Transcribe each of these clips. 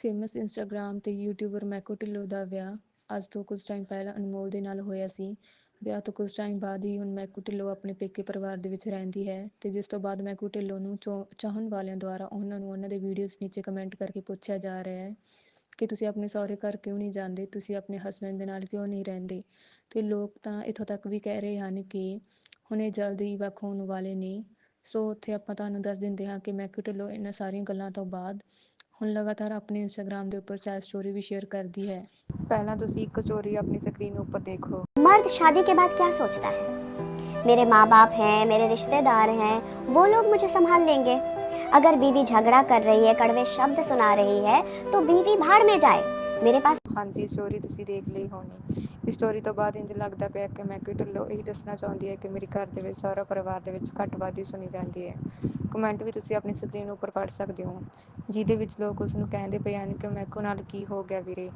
Famous Instagram ਤੇ YouTuber Maco Dhillon ਦਾ ਵਿਆਹ ਅੱਜ ਤੋਂ ਕੁਝ ਟਾਈਮ ਪਹਿਲਾਂ ਅਨਮੋਲ ਦੇ ਨਾਲ ਹੋਇਆ ਸੀ। ਵਿਆਹ ਤੋਂ ਕੁਝ ਟਾਈਮ ਬਾਅਦ ਹੀ ਹੁਣ ਮੈਕੂ ਢਿੱਲੋਂ ਆਪਣੇ ਪੇਕੇ ਪਰਿਵਾਰ ਦੇ ਵਿੱਚ ਰਹਿੰਦੀ ਹੈ ਤੇ ਜਿਸ ਤੋਂ ਬਾਅਦ ਮੈਕੂ ਢਿੱਲੋਂ ਨੂੰ ਚੋ- ਚਾਹਣ ਵਾਲਿਆਂ ਦੁਆਰਾ ਉਹਨਾਂ ਨੂੰ ਉਹਨਾਂ ਦੇ ਵੀਡੀਓਜ਼ ਨੀਚੇ ਕਮੈਂਟ ਕਰਕੇ ਪੁੱਛਿਆ ਜਾ ਰਿਹਾ ਹੈ ਕਿ ਤੁਸੀਂ ਆਪਣੇ ਸਹੁਰੇ ਘਰ ਕਿਉਂ ਨਹੀਂ ਜਾਂਦੇ? ਤੁਸੀਂ ਆਪਣੇ ਹਸਬੈਂਡ ਦੇ ਨਾਲ ਕਿਉਂ ਨਹੀਂ ਰਹਿੰਦੇ? ਤੇ ਲੋਕ ਤਾਂ ਇੱਥੋਂ ਤੱਕ ਵੀ ਕਹਿ ਰਹੇ ਹਨ ਕਿ ਹੁਣ ਇਹ ਜਲਦੀ ਵੱਖ ਹੋਣ ਵਾਲੇ ਨੇ। ਸੋ ਉੱਥੇ ਆਪਾਂ ਤੁਹਾਨੂੰ ਦੱਸ ਦਿੰਦੇ ਹਾਂ ਕਿ ਮੈਕੂ ਢਿੱਲੋਂ ਇਹਨਾਂ ਸਾਰੀਆਂ ਗੱਲਾਂ ਤੋਂ ਬਾਅਦ ਹੁਣ ਲਗਾਤਾਰ ਆਪਣੇ ਇੰਸਟਾਗ੍ਰam ਦੇ ਉੱਪਰ ਸੈਡ ਸਟੋਰੀ ਵੀ ਸ਼ੇਅਰ ਕਰਦੀ ਹੈ ਪਹਿਲਾਂ ਤੁਸੀਂ ਇੱਕ ਸਟੋਰੀ ਆਪਣੀ ਸਕਰੀਨ ਉੱਪਰ ਦੇਖੋ मर्द शादी के बाद क्या सोचता है मेरे माँ बाप हैं मेरे रिश्तेदार हैं वो लोग मुझे संभाल लेंगे अगर बीवी झगड़ा कर रही है कड़वे शब्द सुना रही है तो बीवी भाड़ में जाए मेरे पास ਹਾਂਜੀ ਸਟੋਰੀ ਤੁਸੀਂ ਦੇਖ ਲਈ ਹੋਣੀ। ਇਸ ਸਟੋਰੀ ਤੋਂ ਬਾਅਦ ਇੰਜ ਲੱਗਦਾ ਪਿਆ ਕਿ ਮੈਕੋ ਢਿੱਲੋਂ ਇਹੀ ਦੱਸਣਾ ਚਾਹੁੰਦੀ ਹੈ ਕਿ ਮੇਰੇ ਘਰ ਦੇ ਵਿੱਚ ਸਾਰਾ ਪਰਿਵਾਰ ਦੇ ਵਿੱਚ ਘੱਟਵਾਦੀ ਸੁਣੀ ਜਾਂਦੀ ਹੈ। ਕਮੈਂਟ ਵੀ ਤੁਸੀਂ ਆਪਣੀ ਸਕਰੀਨ ਉੱਪਰ ਪੜ੍ਹ ਸਕਦੇ ਹੋ, ਜਿਹਦੇ ਵਿੱਚ ਲੋਕ ਉਸ ਨੂੰ ਕਹਿੰਦੇ ਪਏ ਹਨ ਕਿ ਮੈਕੋ ਨਾਲ ਕੀ ਹੋ ਗਿਆ ਵੀਰੇ।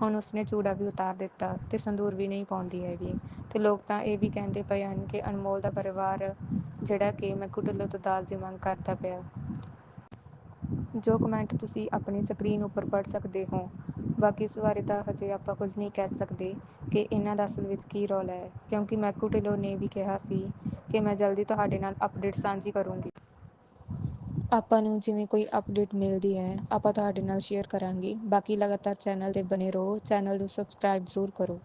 ਹੁਣ ਉਸਨੇ ਚੂੜਾ ਵੀ ਉਤਾਰ ਦਿੱਤਾ ਤੇ ਸੰਦੂਰ ਵੀ ਨਹੀਂ ਪਾਉਂਦੀ ਹੈਗੀ। ਤੇ ਲੋਕ ਤਾਂ ਇਹ ਵੀ ਕਹਿੰਦੇ ਪਏ ਹਨ ਕਿ ਅਨਮੋਲ ਦਾ ਪਰਿਵਾਰ ਜਿਹੜਾ ਕਿ ਮੈਕੋ ਢਿੱਲੋਂ ਤੋਂ ਦਾਜ ਦੀ ਮੰਗ ਕਰਦਾ ਪਿਆ। ਜੋ ਕਮੈਂਟ ਤੁਸੀਂ ਆਪਣੀ ਸਕਰੀਨ ਉੱਪਰ ਪੜ੍ਹ ਸਕਦੇ ਹੋ ਬਾਕੀ ਇਸ ਬਾਰੇ ਤਾਂ ਹਜੇ ਆਪਾਂ ਕੁਝ ਨਹੀਂ ਕਹਿ ਸਕਦੇ ਕਿ ਇਹਨਾਂ ਦਾ ਅਸਲ ਵਿੱਚ ਕੀ ਰੋਲ ਹੈ, ਕਿਉਂਕਿ ਮੈਕੂ ਢਿੱਲੋਂ ਨੇ ਵੀ ਕਿਹਾ ਸੀ ਕਿ ਮੈਂ ਜਲਦੀ ਤੁਹਾਡੇ ਨਾਲ ਅਪਡੇਟ ਸਾਂਝੀ ਕਰੂੰਗੀ। ਆਪਾਂ ਨੂੰ ਜਿਵੇਂ ਕੋਈ ਅਪਡੇਟ ਮਿਲਦੀ ਹੈ, ਆਪਾਂ ਤੁਹਾਡੇ ਨਾਲ ਸ਼ੇਅਰ ਕਰਾਂਗੇ। ਬਾਕੀ ਲਗਾਤਾਰ ਚੈਨਲ ਤੇ ਬਣੇ ਰਹੋ ਚੈਨਲ ਨੂੰ ਸਬਸਕ੍ਰਾਈਬ ਜ਼ਰੂਰ ਕਰੋ।